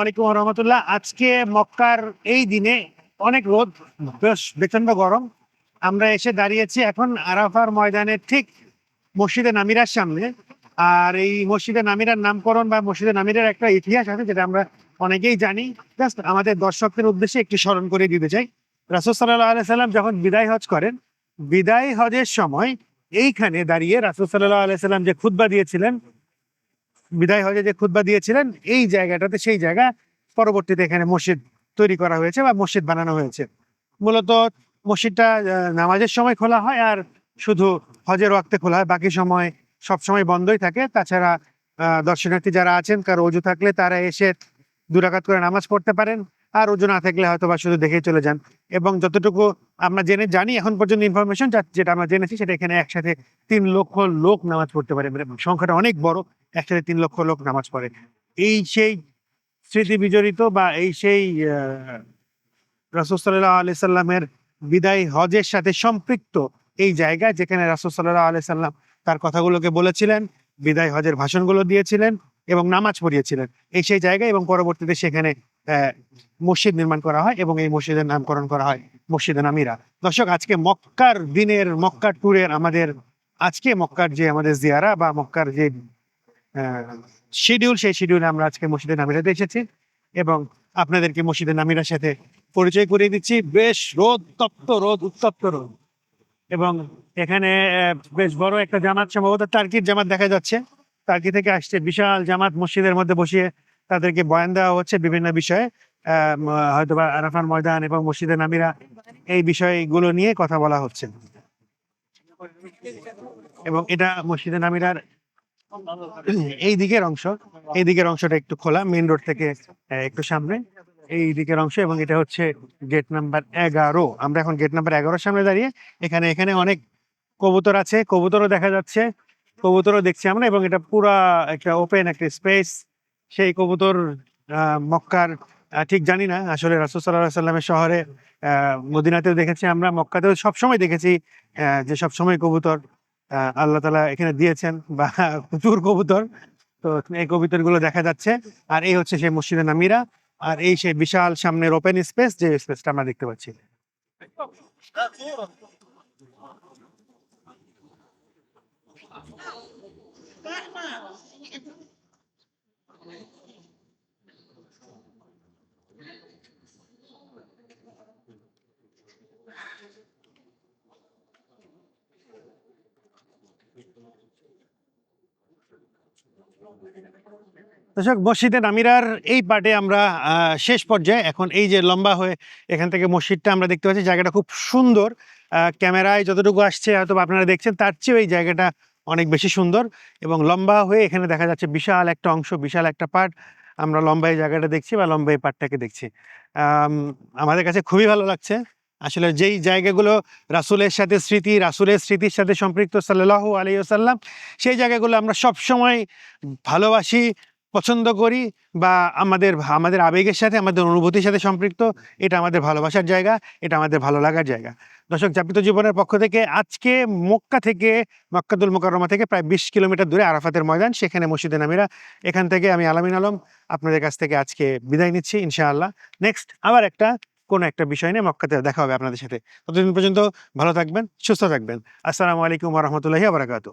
আলাইকুম রহমতুল্লাহ। আজকে মক্কার এই দিনে অনেক রোদ, বেশ প্রচণ্ড গরম। আমরা এসে দাঁড়িয়েছি এখন আরাফার ঠিক মসজিদে নামিরার সামনে। আর এই মসজিদে নামিরার নামকরণ বা মসজিদে নামিরার একটা ইতিহাস আছে যেটা আমরা অনেকেই জানি। জাস্ট আমাদের দর্শকদের উদ্দেশ্যে একটু স্মরণ করে দিতে চাই। রাসুল সাল্লাহ সাল্লাম যখন বিদায় হজ করেন, বিদায় হজের সময় এইখানে দাঁড়িয়ে রাসুল সাল্লাহ আলাই সাল্লাম যে খুতবা দিয়েছিলেন বিদায় হজে যে খুতবা দিয়েছিলেন, এই জায়গাটাতে সেই জায়গা পরবর্তীতে এখানে মসজিদ তৈরি করা হয়েছে বা মসজিদ বানানো হয়েছে। মূলত মসজিদটা নামাজের সময় খোলা হয় আর শুধু হজের ওয়াক্তে খোলা হয়, বাকি সময় সব সময় বন্ধই থাকে। তাছাড়া দর্শনার্থী যারা আছেন, কারও অজু থাকলে তারা এসে দুরাকাত করে নামাজ পড়তে পারেন। আর অজু না থাকলে হয়তো বা শুধু দেখেই চলে যান। এবং যতটুকু আমরা জেনে, জানি এখন পর্যন্ত ইনফরমেশন যেটা আমরা জেনেছি, সেটা এখানে একসাথে তিন লক্ষ লোক নামাজ পড়তে পারে। মানে সংখ্যাটা অনেক বড়। একসাথে তিন লক্ষ লোক নামাজ পড়ে। এই সেই স্মৃতি বিজড়িত বা এই সেই রাসুসাল্লাহ আলি সাল্লামের বিদায় হজের সাথে সম্পৃক্ত এই জায়গা যেখানে রাসুসাল্লাহ আলি সাল্লাম তার কথাগুলোকে বলেছিলেন, বিদায় হজের ভাষণগুলো দিয়েছিলেন এবং নামাজ পড়িয়েছিলেন। এই সেই জায়গা এবং পরবর্তীতে সেখানে মসজিদ নির্মাণ করা হয় এবং এই মসজিদের নামকরণ করা হয় মসজিদে নামিরা। দর্শক, আজকে মক্কার দিনের, মক্কার ট্যুরের আমাদের, আজকে মক্কার যে আমাদের জিয়ারা বা মক্কার যে শিডিউল সেই শিডিউলে আমরা আজকে মসজিদে নামিরাতে এসেছি এবং আপনাদেরকে মসজিদে নামিরার সাথে পরিচয় করিয়ে দিচ্ছি। বেশ রোদ, তপ্ত রোদ, উত্তপ্ত রোদ। এবং এখানে বেশ বড় একটা জামাত, সম্ভবত টার্কির জামাত দেখা যাচ্ছে। টার্কি থেকে আসছে বিশাল জামাত মসজিদের মধ্যে বসিয়ে তাদেরকে বয়ান দেওয়া হচ্ছে বিভিন্ন বিষয়ে। হয়তোবা আরাফার ময়দান এবং মসজিদে নামিরা এই বিষয়গুলো নিয়ে কথা বলা হচ্ছে। এবং এটা মসজিদে নামিরার এই দিকের অংশ, এই দিকের অংশটা একটু খোলা মেন রোড থেকে একটু সামনে। এই দিকের অংশ এবং এটা হচ্ছে গেট নাম্বার এগারো। আমরা এখন গেট নাম্বার এগারোর সামনে দাঁড়িয়ে এখানে এখানে অনেক কবুতর আছে। কবুতরও দেখা যাচ্ছে, কবুতরও দেখছি আমরা এবং এটা পুরা একটা ওপেন একটা স্পেস সেই কবুতর মক্কার ঠিক জানি না। আসলে রাসুল সাল্লামের শহরে মদিনাতেও দেখেছি আমরা, মক্কাতেও সবসময় দেখেছি যে সবসময় কবুতর আল্লাহ তালা এখানে দিয়েছেন, বা প্রচুর কবুতর। তো এই কবুতরগুলো দেখা যাচ্ছে। আর এই হচ্ছে সেই মসজিদে নামিরা। আর এই সেই বিশাল সামনের ওপেন স্পেস যে স্পেসটা আমরা দেখতে পাচ্ছি। দর্শক, মসজিদে নামিরার এই পার্টে আমরা শেষ পর্যায়ে এখন এই যে লম্বা হয়ে এখান থেকে মসজিদটা আমরা দেখতে পাচ্ছি, জায়গাটা খুব সুন্দর। ক্যামেরায় যতটুকু আসছে, হয়তো আপনারা দেখছেন, তার চেয়েও এই জায়গাটা অনেক বেশি সুন্দর এবং লম্বা হয়ে এখানে দেখা যাচ্ছে বিশাল একটা অংশ, বিশাল একটা পার্ট। আমরা লম্বা এই জায়গাটা দেখছি বা লম্বা এই পার্টটাকে দেখছি। আমাদের কাছে খুবই ভালো লাগছে। আসলে যেই জায়গাগুলো রাসুলের সাথে স্মৃতি, রাসুলের স্মৃতির সাথে সম্পৃক্ত সাল্লাহ আলাইসাল্লাম সেই জায়গাগুলো আমরা সব সময় ভালোবাসি, পছন্দ করি বা আমাদের আমাদের আবেগের সাথে, আমাদের অনুভূতির সাথে সম্পৃক্ত। এটা আমাদের ভালোবাসার জায়গা, এটা আমাদের ভালো লাগার জায়গা। দর্শক জাপিত জীবনের পক্ষ থেকে আজকে মক্কা থেকে মক্কাতুল মোকাররমা থেকে প্রায় বিশ কিলোমিটার দূরে আরাফাতের ময়দান, সেখানে মসজিদে নামিরা। এখান থেকে আমি আলামিন আলম আপনাদের কাছ থেকে আজকে বিদায় নিচ্ছি, ইনশাআল্লাহ। নেক্সট আবার একটা কোনো একটা বিষয় নিয়ে মক্কাতে দেখা হবে আপনাদের সাথে। ততদিন পর্যন্ত ভালো থাকবেন, সুস্থ থাকবেন। আসসালামু আলাইকুম রহমতুল্লাহি আবরাকাতু